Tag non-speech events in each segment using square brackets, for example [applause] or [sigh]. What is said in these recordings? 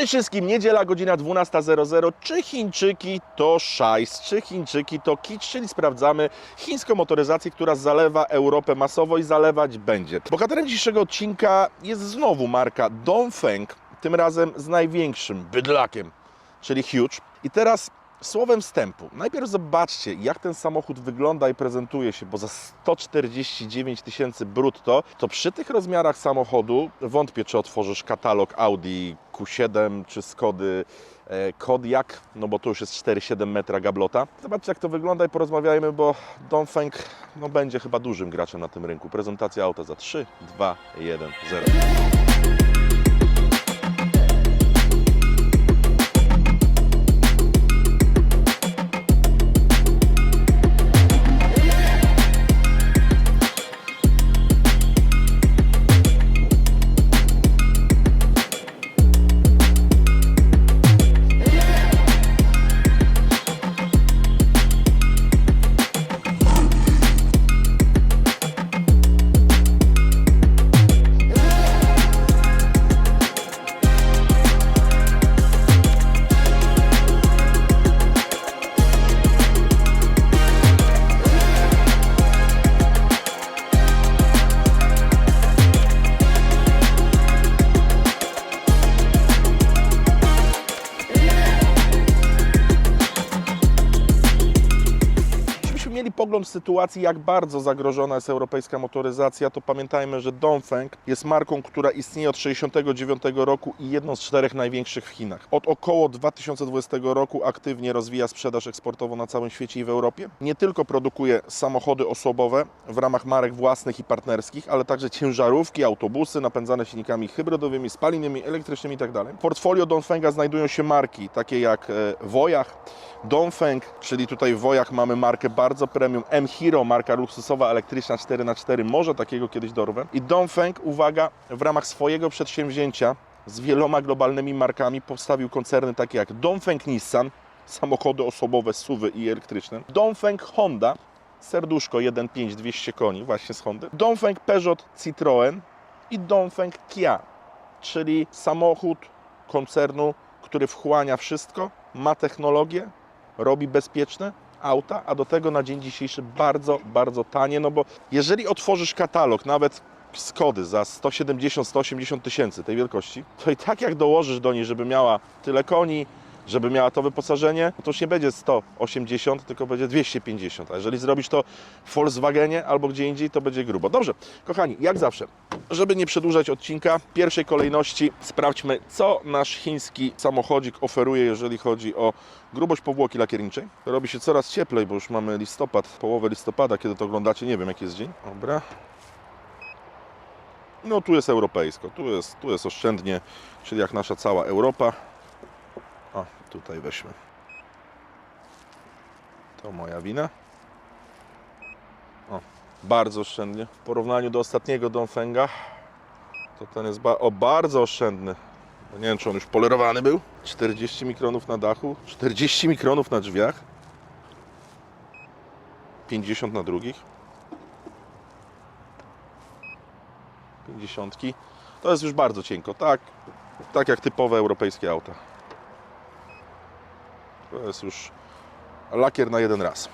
Cześć wszystkim, niedziela, godzina 12.00. Czy Chińczyki to szajs, czy Chińczyki to kicz, czyli sprawdzamy chińską motoryzację, która zalewa Europę masowo i zalewać będzie. Bohaterem dzisiejszego odcinka jest znowu marka Dongfeng, tym razem z największym bydlakiem, czyli Huge. I teraz słowem wstępu. Najpierw zobaczcie, jak ten samochód wygląda i prezentuje się, bo za 149 tysięcy brutto, to przy tych rozmiarach samochodu wątpię, czy otworzysz katalog Audi Q7 czy Skody e, Kodiaq, no bo to już jest 4,7 metra gablota. Zobaczcie, jak to wygląda i porozmawiajmy, bo Dongfeng no, będzie chyba dużym graczem na tym rynku. Prezentacja auta za 3, 2, 1, 0. Pogląd sytuacji, jak bardzo zagrożona jest europejska motoryzacja, to pamiętajmy, że Dongfeng jest marką, która istnieje od 1969 roku i jedną z czterech największych w Chinach. Od około 2020 roku aktywnie rozwija sprzedaż eksportową na całym świecie i w Europie. Nie tylko produkuje samochody osobowe w ramach marek własnych i partnerskich, ale także ciężarówki, autobusy napędzane silnikami hybrydowymi, spalinowymi, elektrycznymi itd. W portfolio Dongfenga znajdują się marki takie jak e, Wojach, Dongfeng, czyli tutaj w Wojach mamy markę bardzo premium, M-Hero, marka luksusowa elektryczna 4x4, może takiego kiedyś dorwę. I Dongfeng, uwaga, w ramach swojego przedsięwzięcia z wieloma globalnymi markami postawił koncerny takie jak Dongfeng Nissan, samochody osobowe, SUVy i elektryczne, Dongfeng Honda, serduszko 1.5 200 koni, właśnie z Hondy, Dongfeng Peugeot Citroën i Dongfeng Kia, czyli samochód koncernu, który wchłania wszystko, ma technologię, robi bezpieczne auta, a do tego na dzień dzisiejszy bardzo, bardzo tanie, no bo jeżeli otworzysz katalog, nawet Skody za 170-180 tysięcy tej wielkości, to i tak jak dołożysz do niej, żeby miała tyle koni, żeby miała to wyposażenie, to już nie będzie 180, tylko będzie 250. A jeżeli zrobisz to w Volkswagenie albo gdzie indziej, to będzie grubo. Dobrze, kochani, jak zawsze, żeby nie przedłużać odcinka, w pierwszej kolejności sprawdźmy, co nasz chiński samochodzik oferuje, jeżeli chodzi o grubość powłoki lakierniczej. Robi się coraz cieplej, bo już mamy listopad, połowę listopada, kiedy to oglądacie, nie wiem jaki jest dzień. Dobra. No tu jest europejsko, tu jest, tu jest oszczędnie, czyli jak nasza cała Europa. Tutaj weźmy. To moja wina. O, bardzo oszczędnie. W porównaniu do ostatniego Dongfenga, to ten jest ba o, bardzo oszczędny. No nie wiem, czy on już polerowany był. 40 mikronów na dachu, 40 mikronów na drzwiach, 50 na drugich. 50. To jest już bardzo cienko, tak, tak jak typowe europejskie auta. To jest już lakier na jeden raz.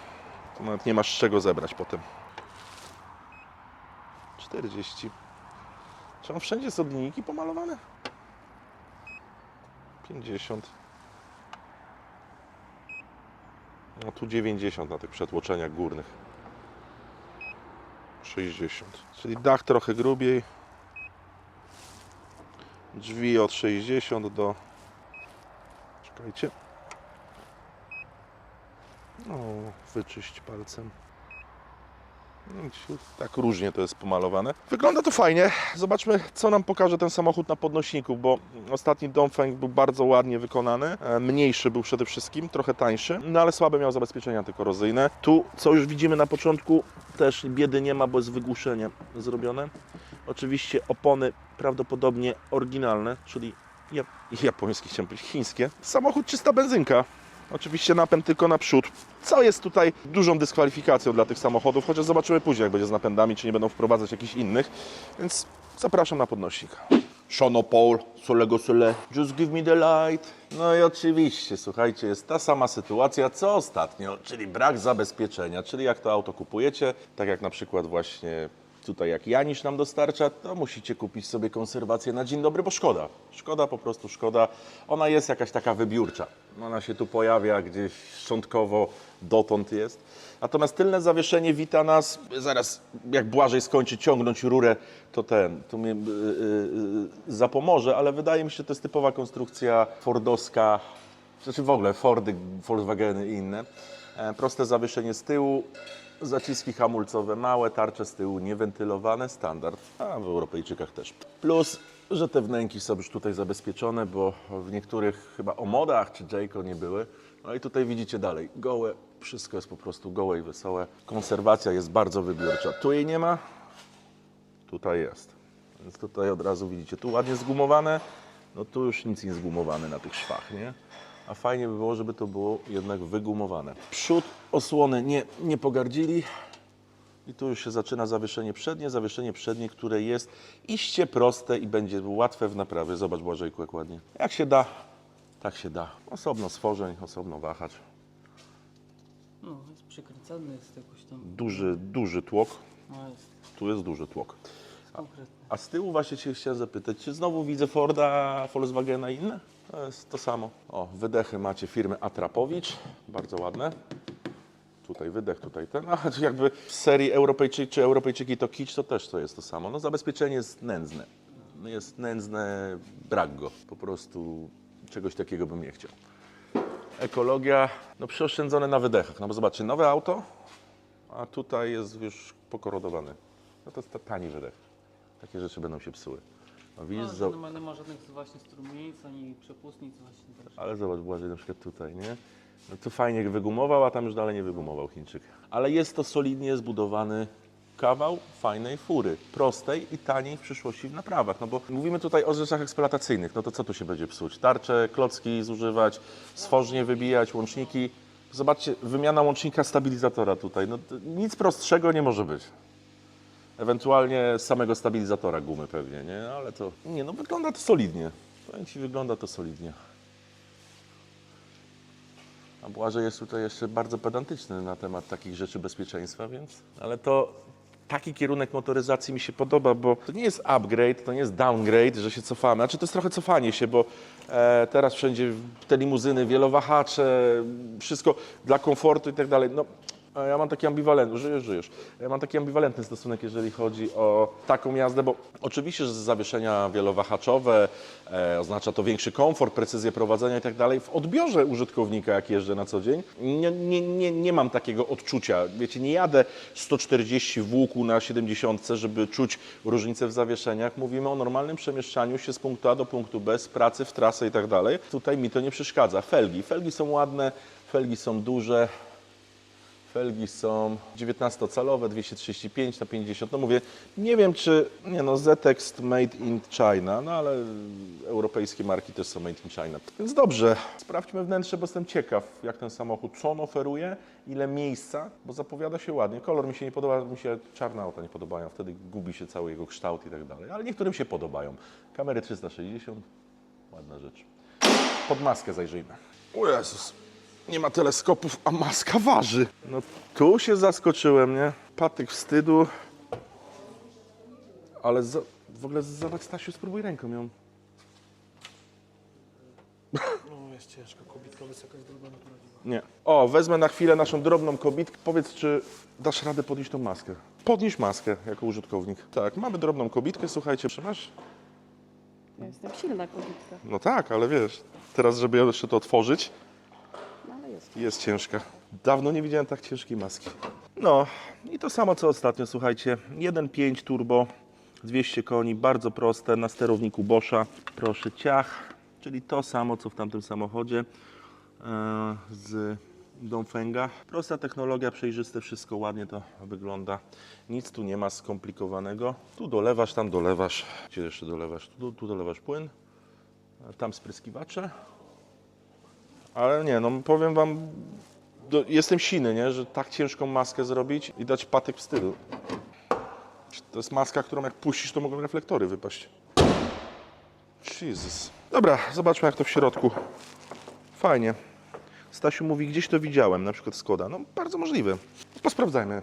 To nawet nie masz czego zebrać potem. 40. Czy on wszędzie są linijki pomalowane? 50. No tu 90 na tych przetłoczeniach górnych. 60. Czyli dach trochę grubiej. Drzwi od 60 do. Czekajcie. No, wyczyść palcem. No, Tak różnie to jest pomalowane. Wygląda to fajnie. Zobaczmy, co nam pokaże ten samochód na podnośniku, bo ostatni Dongfeng był bardzo ładnie wykonany. E, Mniejszy był przede wszystkim, trochę tańszy, no ale słabe miał zabezpieczenia antykorozyjne. Tu, co już widzimy na początku, też biedy nie ma, bo jest wygłuszenie zrobione. Oczywiście opony prawdopodobnie oryginalne, czyli jap- japońskie, chciałem powiedzieć, chińskie. Samochód czysta benzynka. Oczywiście napęd tylko naprzód, co jest tutaj dużą dyskwalifikacją dla tych samochodów, chociaż zobaczymy później, jak będzie z napędami, czy nie będą wprowadzać jakichś innych. Więc zapraszam na podnośnik. Shono Paul, Solego Sole, just give me the light. No i oczywiście, słuchajcie, jest ta sama sytuacja co ostatnio, czyli brak zabezpieczenia, czyli jak to auto kupujecie, tak jak na przykład właśnie tutaj jak Janisz nam dostarcza, to musicie kupić sobie konserwację na dzień dobry, bo szkoda. Szkoda, po prostu szkoda. Ona jest jakaś taka wybiórcza. Ona się tu pojawia gdzieś szczątkowo, dotąd jest. Natomiast tylne zawieszenie wita nas, zaraz jak Błażej skończy ciągnąć rurę, to ten, to mnie yy, yy, zapomoże, ale wydaje mi się, że to jest typowa konstrukcja fordowska, znaczy w ogóle Fordy, Volkswageny i inne. E, proste zawieszenie z tyłu, zaciski hamulcowe małe, tarcze z tyłu niewentylowane, standard, a w Europejczykach też. Plus, że te wnęki są już tutaj zabezpieczone, bo w niektórych chyba omodach czy Jayco nie były. No i tutaj widzicie dalej, gołe, wszystko jest po prostu gołe i wesołe. Konserwacja jest bardzo wybiórcza. Tu jej nie ma, tutaj jest. Więc tutaj od razu widzicie, tu ładnie zgumowane, no tu już nic nie zgumowane na tych szwach, nie? A fajnie by było, żeby to było jednak wygumowane. Przód osłony nie, nie pogardzili. I tu już się zaczyna zawieszenie przednie, zawieszenie przednie, które jest iście proste i będzie łatwe w naprawie. Zobacz Błażejku, jak ładnie. Jak się da, tak się da. Osobno stworzeń, osobno wahacz. No, jest przekręcany, jest jakoś tam. Duży, duży tłok. No, jest Tu jest duży tłok. konkretny. A z tyłu właśnie Cię chciałem zapytać, czy znowu widzę Forda, Volkswagena i inne? To jest to samo. O, wydechy macie firmy Atrapowicz, bardzo ładne. Tutaj wydech, tutaj ten. [laughs] A jakby w serii Europejczyk czy Europejczyki to kicz, to też to jest to samo. No zabezpieczenie jest nędzne. Jest nędzne, brak go. Po prostu czegoś takiego bym nie chciał. Ekologia, no przeoszczędzone na wydechach. No bo zobaczcie, nowe auto, a tutaj jest już pokorodowany. No to jest ta- tani wydech. Takie rzeczy będą się psuły. No widzisz, No, zo- że nie ma żadnych właśnie strumienic, ani przepustnic właśnie też. ale zobacz Błażej na przykład tutaj, nie? No to fajnie wygumował, a tam już dalej nie wygumował Chińczyk. Ale jest to solidnie zbudowany kawał fajnej fury, prostej i taniej w przyszłości w naprawach. No bo mówimy tutaj o rzeczach eksploatacyjnych, no to co tu się będzie psuć? Tarcze, klocki zużywać, stworznie wybijać, łączniki. Zobaczcie, wymiana łącznika stabilizatora tutaj, no nic prostszego nie może być. Ewentualnie samego stabilizatora gumy pewnie, nie? Ale to, nie no, wygląda to solidnie. Powiem Ci, wygląda to solidnie. A Błażej jest tutaj jeszcze bardzo pedantyczny na temat takich rzeczy bezpieczeństwa, więc... Ale to taki kierunek motoryzacji mi się podoba, bo to nie jest upgrade, to nie jest downgrade, że się cofamy. Znaczy to jest trochę cofanie się, bo e, teraz wszędzie te limuzyny, wielowahacze, wszystko dla komfortu i tak dalej. No, ja mam taki ambiwalentny, żyjesz, żyjesz. Ja mam taki ambiwalentny stosunek, jeżeli chodzi o taką jazdę, bo oczywiście, że zawieszenia wielowahaczowe e, oznacza to większy komfort, precyzję prowadzenia i tak dalej. W odbiorze użytkownika, jak jeżdżę na co dzień, nie, nie, nie, nie mam takiego odczucia. Wiecie, nie jadę 140 w łuku na 70, żeby czuć różnicę w zawieszeniach. Mówimy o normalnym przemieszczaniu się z punktu A do punktu B, z pracy w trasę i tak dalej. Tutaj mi to nie przeszkadza. Felgi. Felgi są ładne, felgi są duże. Felgi są 19-calowe, 235 na 50. No mówię, nie wiem czy, nie no, Zetex made in China, no ale europejskie marki też są made in China. Więc dobrze, sprawdźmy wnętrze, bo jestem ciekaw, jak ten samochód, co on oferuje, ile miejsca, bo zapowiada się ładnie. Kolor mi się nie podoba, mi się czarne auta nie podobają, wtedy gubi się cały jego kształt i tak dalej, ale niektórym się podobają. Kamery 360, ładna rzecz. Pod maskę zajrzyjmy. O Jezus, nie ma teleskopów, a maska waży. No tu się zaskoczyłem, nie? Patyk wstydu. Ale za, w ogóle zobacz Stasiu, spróbuj ręką ją. No jest ciężko, kobitka wysoka jest druga natura dziwa. Nie. O, wezmę na chwilę naszą drobną kobitkę. Powiedz, czy dasz radę podnieść tą maskę? Podnieś maskę jako użytkownik. Tak, mamy drobną kobitkę, słuchajcie, masz? Ja jestem silna kobitka, No tak, ale wiesz, teraz żeby jeszcze to otworzyć, jest. Ciężka. Dawno nie widziałem tak ciężkiej maski. No i to samo co ostatnio, słuchajcie. 1.5 turbo, 200 koni, bardzo proste, na sterowniku Boscha. Proszę, ciach, czyli to samo co w tamtym samochodzie e, z Dongfenga. Prosta technologia, przejrzyste, wszystko ładnie to wygląda. Nic tu nie ma skomplikowanego. Tu dolewasz, tam dolewasz. Gdzie jeszcze dolewasz? Tu, tu dolewasz płyn, a tam spryskiwacze. Ale nie, no powiem wam, do, jestem siny, nie, że tak ciężką maskę zrobić i dać patyk wstydu. To jest maska, którą jak puścisz, to mogą reflektory wypaść. Jesus. Dobra, zobaczmy jak to w środku. Fajnie. Stasiu mówi, gdzieś to widziałem, na przykład Skoda. No, bardzo możliwe. Posprawdzajmy,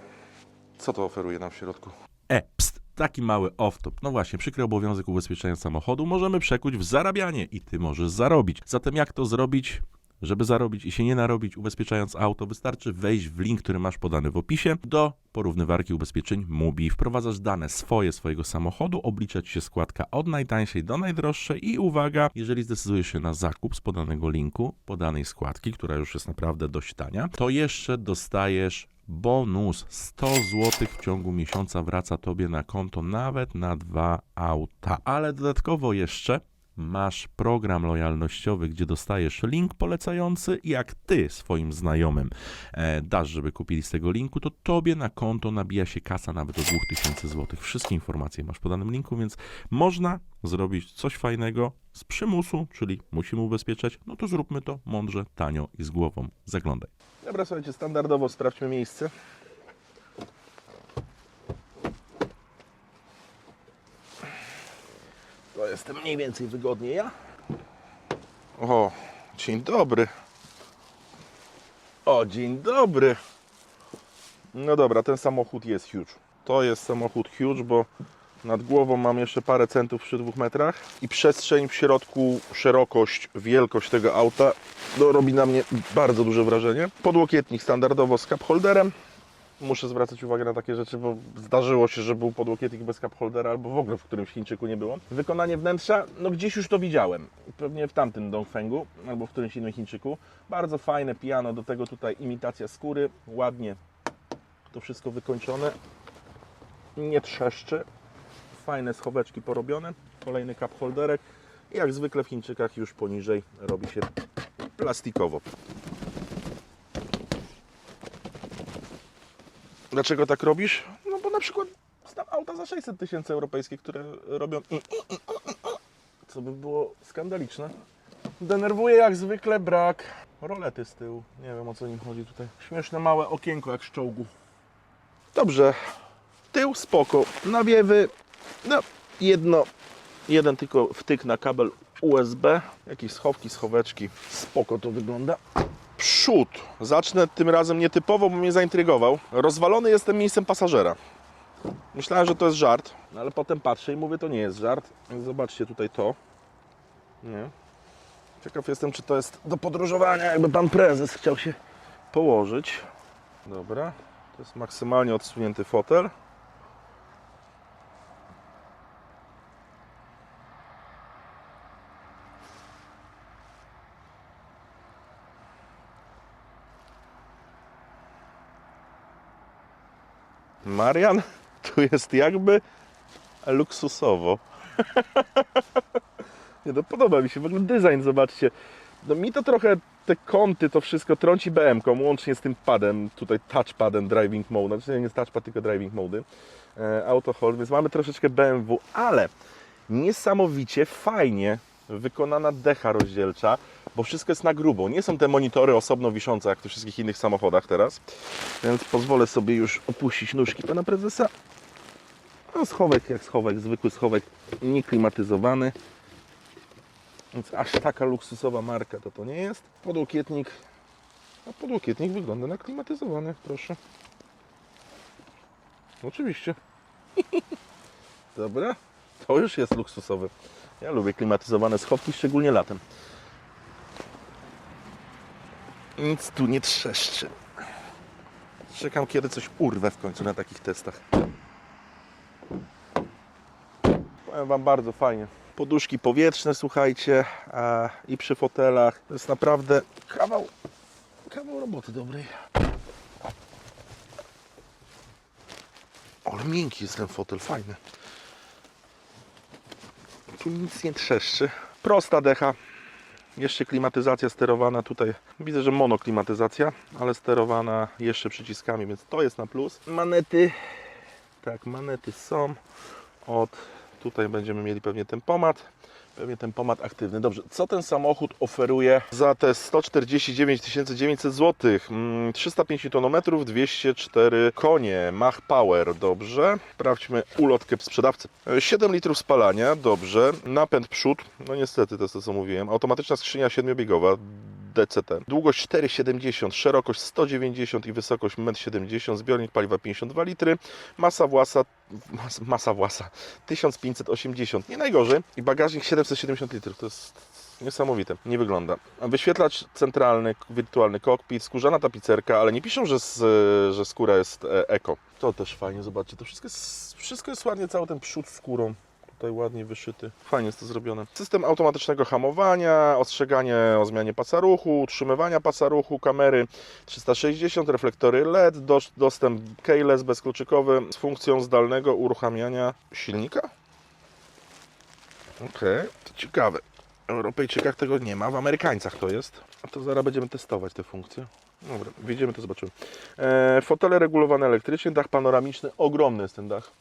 co to oferuje nam w środku. E, pst, taki mały off-top. No właśnie, przykry obowiązek ubezpieczenia samochodu możemy przekuć w zarabianie i ty możesz zarobić. Zatem jak to zrobić? Żeby zarobić i się nie narobić ubezpieczając auto, wystarczy wejść w link, który masz podany w opisie do porównywarki ubezpieczeń MUBI. Wprowadzasz dane swoje swojego samochodu, obliczać się składka od najtańszej do najdroższej i uwaga, jeżeli zdecydujesz się na zakup z podanego linku, podanej składki, która już jest naprawdę dość tania, to jeszcze dostajesz bonus 100 zł w ciągu miesiąca wraca tobie na konto nawet na dwa auta. Ale dodatkowo jeszcze masz program lojalnościowy, gdzie dostajesz link polecający i jak ty swoim znajomym e, dasz, żeby kupili z tego linku, to tobie na konto nabija się kasa nawet do 2000 zł. Wszystkie informacje masz w podanym linku, więc można zrobić coś fajnego z przymusu, czyli musimy ubezpieczać, no to zróbmy to mądrze, tanio i z głową. Zaglądaj. Dobra, słuchajcie, standardowo sprawdźmy miejsce. Jestem mniej więcej wygodnie ja. O, dzień dobry. O, dzień dobry. No dobra, ten samochód jest huge. To jest samochód huge, bo nad głową mam jeszcze parę centów przy dwóch metrach i przestrzeń w środku, szerokość, wielkość tego auta no, robi na mnie bardzo duże wrażenie. Podłokietnik standardowo z cup holderem. Muszę zwracać uwagę na takie rzeczy, bo zdarzyło się, że był podłokietnik bez cup holdera albo w ogóle w którymś Chińczyku nie było. Wykonanie wnętrza, no gdzieś już to widziałem. Pewnie w tamtym Dongfengu albo w którymś innym Chińczyku. Bardzo fajne piano, do tego tutaj imitacja skóry. Ładnie to wszystko wykończone. Nie trzeszczy. Fajne schoweczki porobione. Kolejny cup holderek. I jak zwykle w Chińczykach już poniżej robi się plastikowo. Dlaczego tak robisz? No bo na przykład znam auta za 600 tysięcy europejskie, które robią co by było skandaliczne. Denerwuje jak zwykle brak rolety z tyłu. Nie wiem o co nim chodzi tutaj. Śmieszne małe okienko jak z czołgu. Dobrze. Tył spoko. Nawiewy. No, jedno, jeden tylko wtyk na kabel USB. Jakieś schowki, schoweczki. Spoko to wygląda. Przód. Zacznę tym razem nietypowo, bo mnie zaintrygował. Rozwalony jestem miejscem pasażera. Myślałem, że to jest żart, no ale potem patrzę i mówię, to nie jest żart. Zobaczcie tutaj to. Nie. Ciekaw jestem, czy to jest do podróżowania, jakby pan prezes chciał się położyć. Dobra. To jest maksymalnie odsunięty fotel. Marian, tu jest jakby luksusowo. [laughs] Nie, no podoba mi się w ogóle design, zobaczcie. No mi to trochę te kąty, to wszystko trąci BM-ką, łącznie z tym padem, tutaj touchpadem driving mode, znaczy nie touchpad, tylko driving mode, e, auto hold, więc mamy troszeczkę BMW, ale niesamowicie fajnie wykonana decha rozdzielcza, bo wszystko jest na grubo. Nie są te monitory osobno wiszące, jak w wszystkich innych samochodach teraz, więc pozwolę sobie już opuścić nóżki pana prezesa. No, schowek jak schowek, zwykły schowek, nieklimatyzowany. Więc aż taka luksusowa marka to to nie jest. Podłokietnik. A podłokietnik wygląda na klimatyzowany, proszę. Oczywiście. [laughs] Dobra, [laughs] to już jest luksusowe. Ja lubię klimatyzowane schowki, szczególnie latem. Nic tu nie trzeszczy. Czekam, kiedy coś urwę w końcu na takich testach. Powiem Wam bardzo fajnie. Poduszki powietrzne, słuchajcie, a, i przy fotelach. To jest naprawdę kawał, kawał roboty dobrej. Ale miękki jest ten fotel, fajny. Tu nic nie trzeszczy. Prosta decha. Jeszcze klimatyzacja sterowana tutaj. Widzę, że monoklimatyzacja, ale sterowana jeszcze przyciskami, więc to jest na plus. Manety. Tak, manety są. Od tutaj będziemy mieli pewnie tempomat. Pewnie ten pomad aktywny. Dobrze, co ten samochód oferuje za te 149 900 zł? Mm, 350 Nm, 204 konie, Mach Power, dobrze. Sprawdźmy ulotkę sprzedawcy. E, 7 litrów spalania, dobrze. Napęd przód, no niestety to jest to co mówiłem. Automatyczna skrzynia 7-biegowa, DCT. Długość 4,70, szerokość 190 i wysokość 1,70 m, zbiornik paliwa 52 litry, masa własa, mas, masa własa 1580, nie najgorzej i bagażnik 770 litrów, to jest niesamowite, nie wygląda. Wyświetlacz centralny, wirtualny kokpit, skórzana tapicerka, ale nie piszą, że, z, że skóra jest e, eko. To też fajnie, zobaczcie, to wszystko jest, wszystko jest ładnie, cały ten przód skórą tutaj ładnie wyszyty. Fajnie jest to zrobione. System automatycznego hamowania, ostrzeganie o zmianie pasa ruchu, utrzymywania pasa ruchu, kamery 360, reflektory LED, dos- dostęp keyless bezkluczykowy z funkcją zdalnego uruchamiania silnika. Okej, to ciekawe. W Europejczykach tego nie ma, w Amerykańcach to jest. A to zaraz będziemy testować te funkcje. Dobra, wjedziemy to zobaczymy. E, fotele regulowane elektrycznie, dach panoramiczny, ogromny jest ten dach.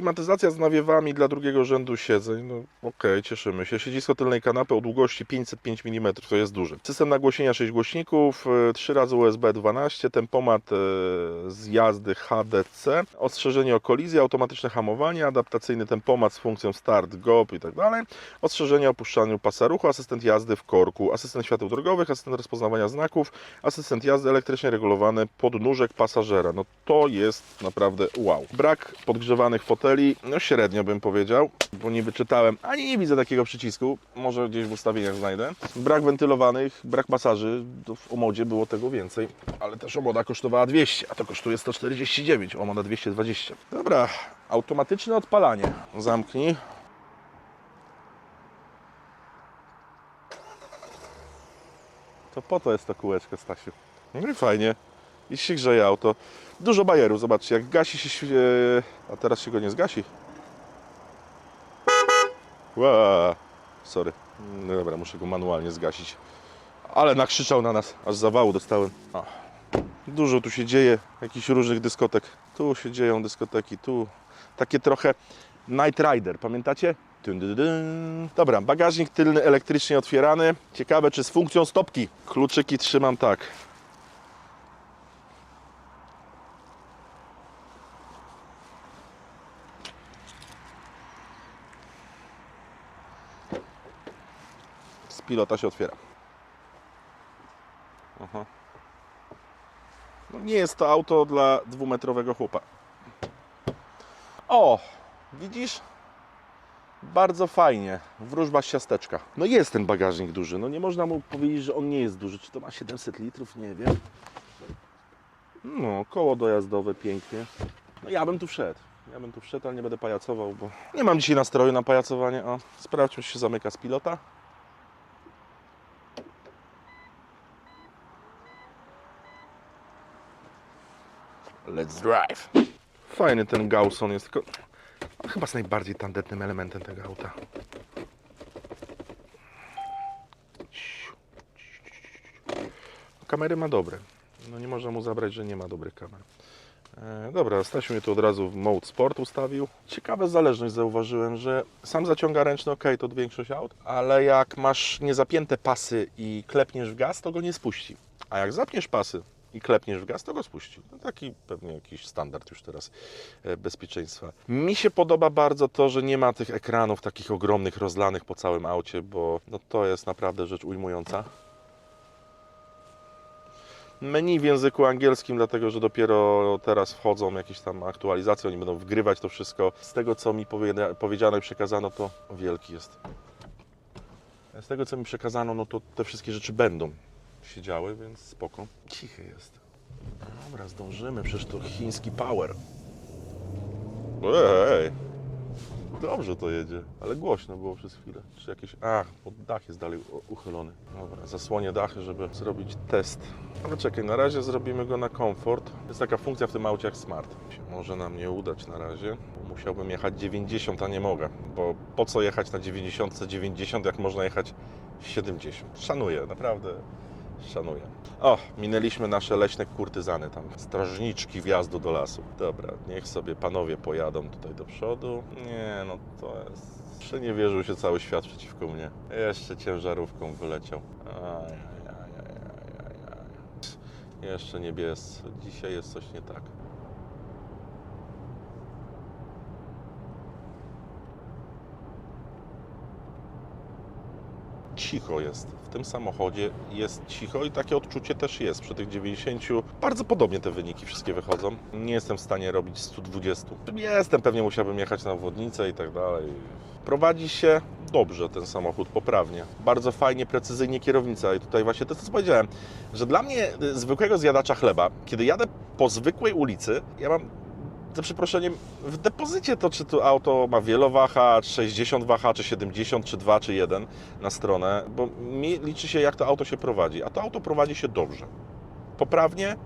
Klimatyzacja z nawiewami dla drugiego rzędu siedzeń. No okej, cieszymy się. Siedzisko tylnej kanapy o długości 505 mm, to jest duży. System nagłośnienia 6 głośników, 3 razy USB 12, tempomat e, z jazdy HDC, ostrzeżenie o kolizji, automatyczne hamowanie, adaptacyjny tempomat z funkcją start, GOP i tak dalej, ostrzeżenie o opuszczaniu pasa ruchu, asystent jazdy w korku, asystent świateł drogowych, asystent rozpoznawania znaków, asystent jazdy elektrycznie regulowany, podnóżek pasażera. No to jest naprawdę wow. Brak podgrzewanych foteli, no średnio bym powiedział, bo nie wyczytałem, ani nie widzę takiego przycisku, może gdzieś w ustawieniach znajdę. Brak wentylowanych, brak masaży, w Omodzie było tego więcej, ale też Omoda kosztowała 200, a to kosztuje 149, Omoda 220. Dobra, automatyczne odpalanie. Zamknij. To po to jest to kółeczko, Stasiu. No i fajnie. I się grzeje auto. Dużo bajerów, zobaczcie, jak gasi się... świe- A teraz się go nie zgasi. Ła, sorry. No dobra, muszę go manualnie zgasić. Ale nakrzyczał na nas, aż zawału dostałem. O. Dużo tu się dzieje, jakichś różnych dyskotek. Tu się dzieją dyskoteki, tu takie trochę Night Rider, pamiętacie? Dobra, bagażnik tylny elektrycznie otwierany. Ciekawe, czy z funkcją stopki. Kluczyki trzymam tak. Pilota się otwiera. Aha. No nie jest to auto dla dwumetrowego chłopa. O, widzisz? Bardzo fajnie. Wróżba z. No jest ten bagażnik duży. No nie można mu powiedzieć, że on nie jest duży. Czy to ma 700 litrów? Nie wiem. No, koło dojazdowe pięknie. No ja bym tu wszedł. Ja bym tu wszedł, ale nie będę pajacował, bo nie mam dzisiaj nastroju na pajacowanie. O, sprawdźmy, czy się zamyka z pilota. Let's drive. Fajny ten Gausson jest, tylko chyba jest najbardziej tandetnym elementem tego auta. Kamery ma dobre. No nie można mu zabrać, że nie ma dobrych kamer. E, dobra, Stasiu mnie tu od razu w mode sport ustawił. Ciekawa zależność zauważyłem, że sam zaciąga ręczny, ok, to większość aut, ale jak masz niezapięte pasy i klepniesz w gaz, to go nie spuści. A jak zapniesz pasy i klepniesz w gaz, to go spuści. No taki pewnie jakiś standard już teraz e, bezpieczeństwa. Mi się podoba bardzo to, że nie ma tych ekranów takich ogromnych, rozlanych po całym aucie, bo no, to jest naprawdę rzecz ujmująca. Menu w języku angielskim, dlatego że dopiero teraz wchodzą jakieś tam aktualizacje, oni będą wgrywać to wszystko. Z tego, co mi powiedziano i przekazano, to wielki jest. Z tego, co mi przekazano, no to te wszystkie rzeczy będą się działy, więc spoko. Cichy jest. Dobra, zdążymy, przecież to chiński power. Ej, dobrze to jedzie, ale głośno było przez chwilę. Czy jakieś... A, bo dach jest dalej uchylony. Dobra, zasłonię dachy, żeby zrobić test. Ale czekaj, na razie zrobimy go na komfort. Jest taka funkcja w tym aucie jak smart. Może nam nie udać na razie, bo musiałbym jechać 90, a nie mogę. Bo po co jechać na 90, 90, jak można jechać 70? Szanuję, naprawdę Szanuję. O, minęliśmy nasze leśne kurtyzany tam, strażniczki wjazdu do lasu. Dobra, niech sobie panowie pojadą tutaj do przodu. Nie, no to jest... Przeniewierzył się cały świat przeciwko mnie. Jeszcze ciężarówką wyleciał. Ajajajajajaj. Jeszcze niebiescy. Dzisiaj jest coś nie tak. Cicho jest. W tym samochodzie jest cicho i takie odczucie też jest. Przy tych 90 bardzo podobnie te wyniki wszystkie wychodzą. Nie jestem w stanie robić 120. Jestem, pewnie musiałbym jechać na obwodnicę i tak dalej. Prowadzi się dobrze ten samochód, poprawnie. Bardzo fajnie, precyzyjnie kierownica. I tutaj właśnie to, co powiedziałem, że dla mnie y, zwykłego zjadacza chleba, kiedy jadę po zwykłej ulicy, ja mam za przeproszeniem, w depozycie to, czy to auto ma wielowahacz, 60 wahacz, czy 70, czy 2, czy 1 na stronę, bo mi liczy się, jak to auto się prowadzi, a to auto prowadzi się dobrze, poprawnie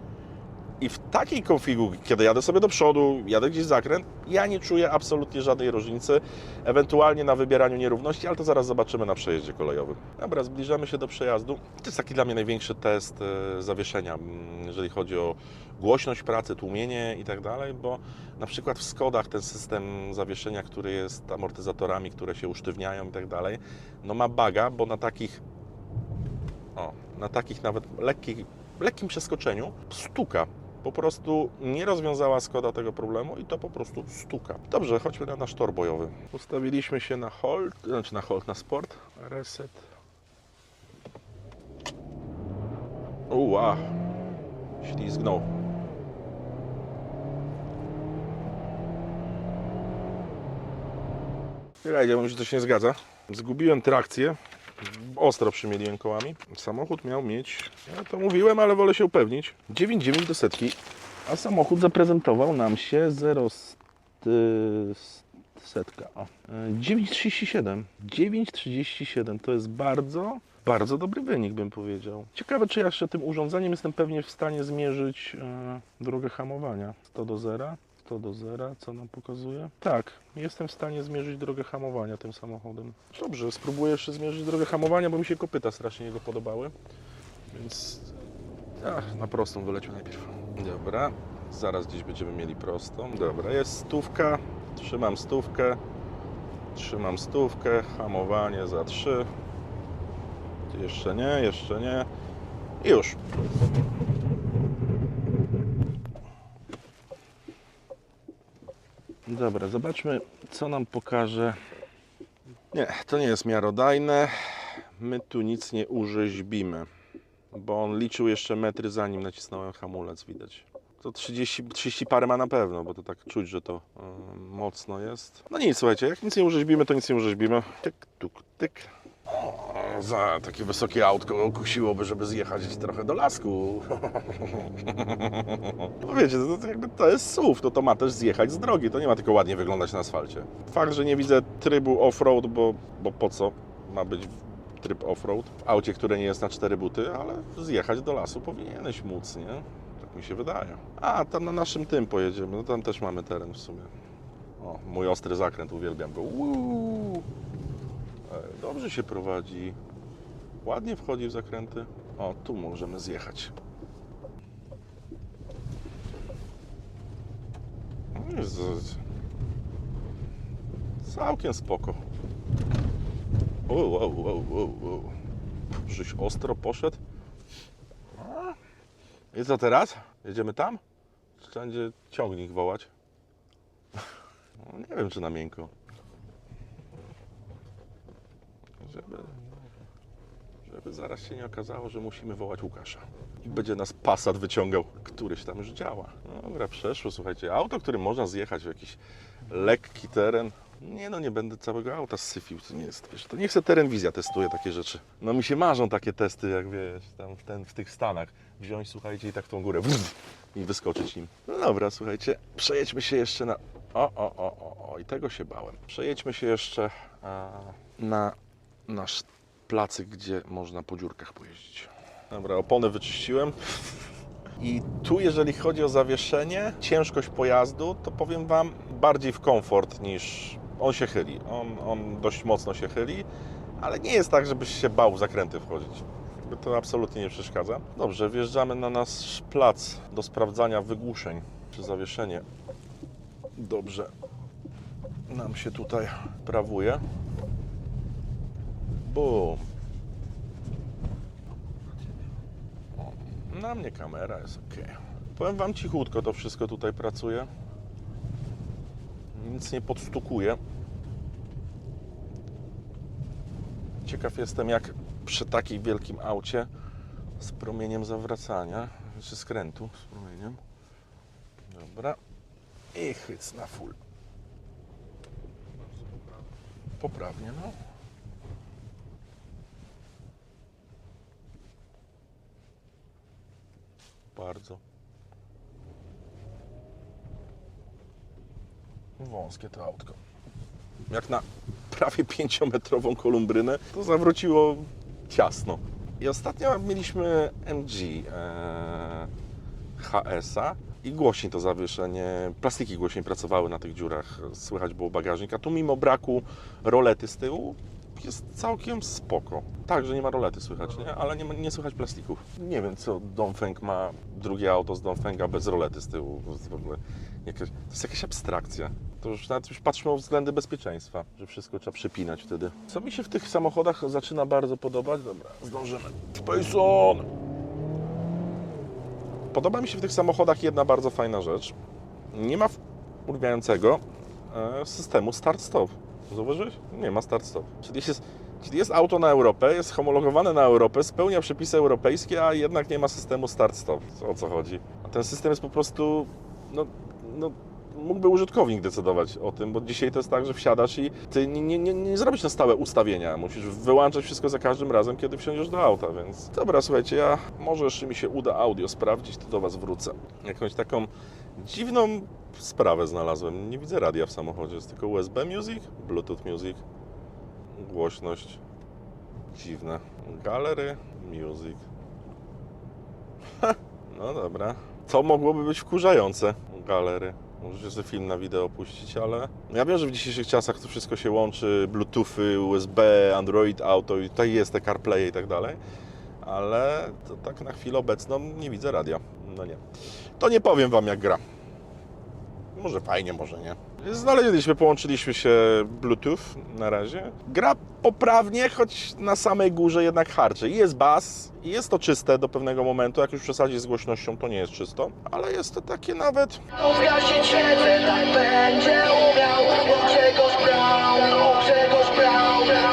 i w takiej konfigu, kiedy jadę sobie do przodu, jadę gdzieś zakręt, ja nie czuję absolutnie żadnej różnicy, ewentualnie na wybieraniu nierówności, ale to zaraz zobaczymy na przejeździe kolejowym. Dobra, zbliżamy się do przejazdu. To jest taki dla mnie największy test e, zawieszenia, jeżeli chodzi o głośność pracy, tłumienie i tak dalej, bo na przykład w Skodach ten system zawieszenia, który jest amortyzatorami, które się usztywniają i tak dalej, no ma baga, bo na takich o, na takich nawet lekkich, lekkim przeskoczeniu stuka. Po prostu nie rozwiązała Skoda tego problemu i to po prostu stuka. Dobrze, chodźmy na nasz tor bojowy. Ustawiliśmy się na hold, znaczy na hold, na sport. Reset. Uła, ślizgnął. Czekajcie, bo mi się coś nie zgadza. Zgubiłem trakcję. Ostro przymieliłem kołami. Samochód miał mieć, ja to mówiłem, ale wolę się upewnić, 9,9 do setki. A samochód zaprezentował nam się 0 setka. O. E, 9,37. 9,37 to jest bardzo, bardzo dobry wynik, bym powiedział. Ciekawe, czy ja jeszcze tym urządzeniem jestem pewnie w stanie zmierzyć e, drogę hamowania. 100 do 0. 100 do 0, co nam pokazuje? Tak, jestem w stanie zmierzyć drogę hamowania tym samochodem. Dobrze, spróbuję jeszcze zmierzyć drogę hamowania, bo mi się kopyta strasznie jego podobały. Więc ach, na prostą wyleciał najpierw. Dobra, zaraz gdzieś będziemy mieli prostą. Dobra, jest stówka, trzymam stówkę, trzymam stówkę, hamowanie za 3. Jeszcze nie, jeszcze nie. I już. Dobra, zobaczmy, co nam pokaże. Nie, to nie jest miarodajne. My tu nic nie urzeźbimy, bo on liczył jeszcze metry zanim nacisnąłem hamulec, widać. To 30, 30 parę ma na pewno, bo to tak czuć, że to y, mocno jest. No nic, słuchajcie, jak nic nie urzeźbimy, to nic nie urzeźbimy. Tyk, tuk, tyk. Za takie wysokie autko kusiłoby, żeby zjechać trochę do lasku. [laughs] No wiecie, to, to, jakby to jest SUV, to to ma też zjechać z drogi, to nie ma tylko ładnie wyglądać na asfalcie. Fakt, że nie widzę trybu off-road, bo, bo po co ma być tryb off-road w aucie, które nie jest na cztery buty, ale zjechać do lasu powinieneś móc, nie? Tak mi się wydaje. A, tam na naszym tym pojedziemy, no tam też mamy teren w sumie. O, mój ostry zakręt, uwielbiam go. Uuu. Dobrze się prowadzi. Ładnie wchodzi w zakręty. O, tu możemy zjechać. No, jest z- Całkiem spoko. O, wow, wow, wow, wow. Żeś ostro poszedł. I co teraz? Jedziemy tam? Czy będzie ciągnik wołać? [laughs] No, nie wiem, czy na miękko. Żeby, żeby zaraz się nie okazało, że musimy wołać Łukasza. I będzie nas Passat wyciągał. Któryś tam już działa. Dobra, przeszło, słuchajcie. Auto, którym można zjechać w jakiś lekki teren. Nie no, nie będę całego auta syfił, to nie jest, wiesz, to niech se teren wizja testuje takie rzeczy. No mi się marzą takie testy, jak wiesz, tam w, ten, w tych Stanach. Wziąć, słuchajcie, i tak w tą górę i wyskoczyć nim. No dobra, słuchajcie, przejedźmy się jeszcze na... O, o, o, o, o, i tego się bałem. Przejedźmy się jeszcze a, na nasz placyk, gdzie można po dziurkach pojeździć. Dobra, opony wyczyściłem. I tu, jeżeli chodzi o zawieszenie, ciężkość pojazdu, to powiem Wam bardziej w komfort niż on się chyli. On, on dość mocno się chyli, ale nie jest tak, żebyś się bał w zakręty wchodzić. To absolutnie nie przeszkadza. Dobrze, wjeżdżamy na nasz plac do sprawdzania wygłuszeń czy zawieszenie. Dobrze. Nam się tutaj prawuje. Bum. Na mnie kamera jest ok. Powiem Wam cichutko, to wszystko tutaj pracuje. Nic nie podstukuje. Ciekaw jestem, jak przy takim wielkim aucie z promieniem zawracania, czy skrętu z promieniem. Dobra. I chyc na full. Poprawnie, no. Bardzo. Wąskie to autko. Jak na prawie pięciometrową kolumbrynę, to zawróciło ciasno. I ostatnio mieliśmy MG e, HS-a i głośniej to zawieszenie, plastiki głośniej pracowały na tych dziurach, słychać było bagażnik, a tu mimo braku rolety z tyłu jest całkiem spoko. Tak, że nie ma rolety słychać, nie? ale nie, nie słychać plastików. Nie wiem, co Dongfeng ma drugie auto z Dongfenga bez rolety z tyłu. W ogóle jakaś, to jest jakaś abstrakcja. To już nawet już patrzmy o względy bezpieczeństwa, że wszystko trzeba przypinać wtedy. Co mi się w tych samochodach zaczyna bardzo podobać? Dobra, zdążymy. Space on! Podoba mi się w tych samochodach jedna bardzo fajna rzecz. Nie ma urwiającego e, systemu start-stop. Zauważyłeś? Nie ma start-stop. Czyli jest, czyli jest auto na Europę, jest homologowane na Europę, spełnia przepisy europejskie, a jednak nie ma systemu start-stop. O co chodzi? A ten system jest po prostu... No, no, mógłby użytkownik decydować o tym, bo dzisiaj to jest tak, że wsiadasz i ty nie, nie, nie, zrobisz na stałe ustawienia. Musisz wyłączać wszystko za każdym razem, kiedy wsiądziesz do auta, więc... Dobra, słuchajcie, ja może jeszcze mi się uda audio sprawdzić, to do Was wrócę. Jakąś taką dziwną sprawę znalazłem. Nie widzę radia w samochodzie, jest tylko USB Music, Bluetooth Music, głośność. Dziwne. Galery Music. [laughs] No dobra. To mogłoby być wkurzające. Galery. Możecie sobie film na wideo puścić, ale ja wiem, że w dzisiejszych czasach to wszystko się łączy, Bluetoothy, USB, Android Auto i tutaj jest te CarPlay i tak dalej, ale to tak na chwilę obecną nie widzę radia. No nie. To nie powiem Wam jak gra. Może fajnie, może nie. Znaleźliśmy, połączyliśmy się Bluetooth na razie. Gra poprawnie, choć na samej górze jednak harczy. Jest bas, jest to czyste do pewnego momentu. Jak już przesadzić z głośnością, to nie jest czysto, ale jest to takie nawet tak będzie umiał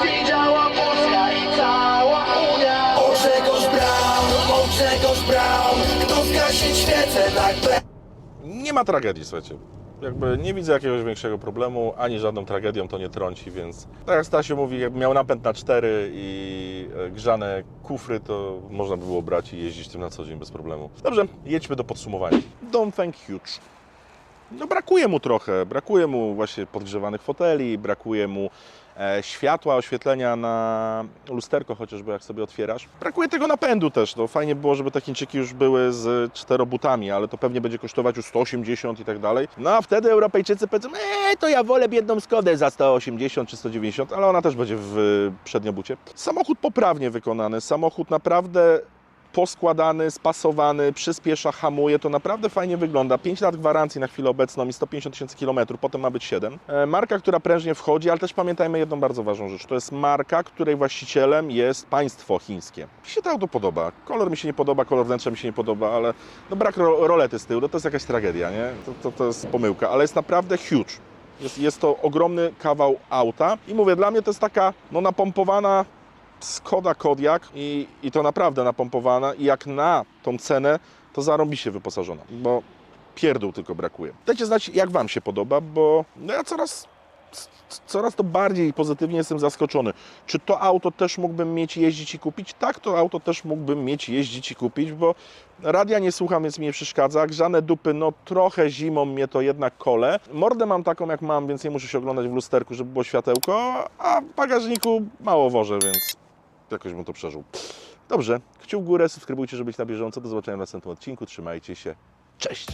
Widziała Polska i cała Unia Kto świecę, tak będzie nie ma tragedii, słuchajcie. Jakby nie widzę jakiegoś większego problemu, ani żadną tragedią to nie trąci, więc tak jak Stasiu mówi, jakby miał napęd na 4 i e, grzane kufry, to można by było brać i jeździć tym na co dzień bez problemu. Dobrze, jedźmy do podsumowania. Dongfeng Huge. No brakuje mu trochę, brakuje mu właśnie podgrzewanych foteli, brakuje mu e, światła, oświetlenia na lusterko chociażby jak sobie otwierasz. Brakuje tego napędu też, no fajnie było, żeby te Chińczyki już były z czterobutami, ale to pewnie będzie kosztować już 180 i tak dalej. No a wtedy Europejczycy powiedzą, eee, to ja wolę biedną Skodę za 180 czy 190, ale ona też będzie w przedniobucie. Samochód poprawnie wykonany, samochód naprawdę poskładany, spasowany, przyspiesza, hamuje, to naprawdę fajnie wygląda. 5 lat gwarancji na chwilę obecną i 150 tysięcy kilometrów, potem ma być 7. E, Marka, która prężnie wchodzi, ale też pamiętajmy jedną bardzo ważną rzecz. To jest marka, której właścicielem jest państwo chińskie. Mi się to auto podoba. Kolor mi się nie podoba, kolor wnętrza mi się nie podoba, ale no brak ro rolety z tyłu, no to jest jakaś tragedia, nie? To, to, to jest pomyłka, ale jest naprawdę huge. Jest, jest to ogromny kawał auta i mówię, dla mnie to jest taka no napompowana Skoda Kodiak i, i to naprawdę napompowana i jak na tą cenę, to zarąbiście wyposażona, bo pierdół tylko brakuje. Dajcie znać, jak Wam się podoba, bo no ja coraz, coraz to bardziej pozytywnie jestem zaskoczony. Czy to auto też mógłbym mieć, jeździć i kupić? Tak, to auto też mógłbym mieć, jeździć i kupić, bo radia nie słucham, więc mi nie przeszkadza. Grzane dupy, no trochę zimą mnie to jednak kole. Mordę mam taką, jak mam, więc nie muszę się oglądać w lusterku, żeby było światełko, a w bagażniku mało wożę, więc jakoś bym to przeżył. Dobrze, kciuk w górę, subskrybujcie, żeby być na bieżąco. Do zobaczenia w następnym odcinku. Trzymajcie się. Cześć!